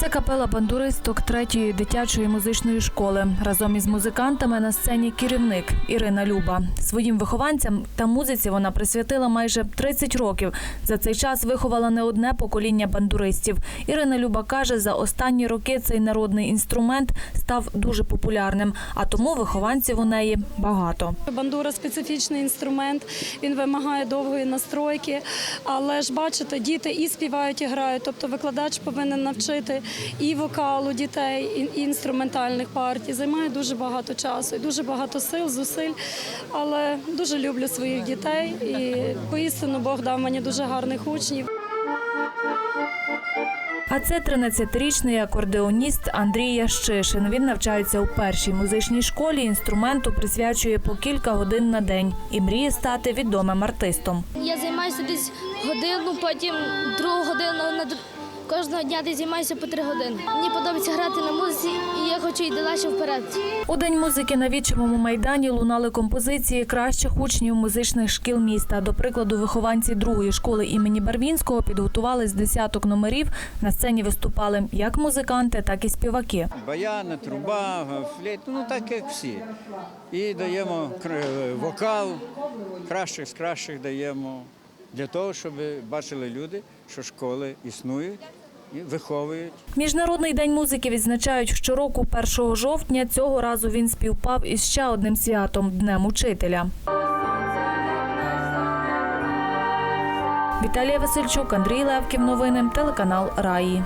Це капела бандуристок третьої дитячої музичної школи. Разом із музикантами на сцені керівник Ірина Люба. Своїм вихованцям та музиці вона присвятила майже 30 років. За цей час виховала не одне покоління бандуристів. Ірина Люба каже, за останні роки цей народний інструмент став дуже популярним, а тому вихованців у неї багато. Бандура специфічний інструмент, він вимагає довгої настройки, але ж бачите, діти і співають, і грають. Тобто викладач повинен навчити і вокалу дітей, і інструментальних партій. Займає дуже багато часу і дуже багато сил, зусиль. Але дуже люблю своїх дітей і поістину Бог дав мені дуже гарних учнів. А це 13-річний акордеоніст Андрій Ящишин. Він навчається у першій музичній школі. Інструменту присвячує по кілька годин на день і мріє стати відомим артистом. Я займаюся десь годину, потім другу годину на кожного дня десь займаюся по три години. Мені подобається грати на музиці, і я хочу йти далі вперед. У день музики на вічовому майдані лунали композиції кращих учнів музичних шкіл міста. До прикладу, вихованці другої школи імені Барвінського підготували з десяток номерів. На сцені виступали як музиканти, так і співаки. Баяна, труба, флейт, ну так як всі. І даємо вокал, кращих з кращих даємо для того, щоб бачили люди, що школи існують виховують. Міжнародний день музики відзначають щороку 1 жовтня. Цього разу він співпав із ще одним святом Днем учителя. Віталія Васильчук, Андрій Левків. Новини, телеканал Раї.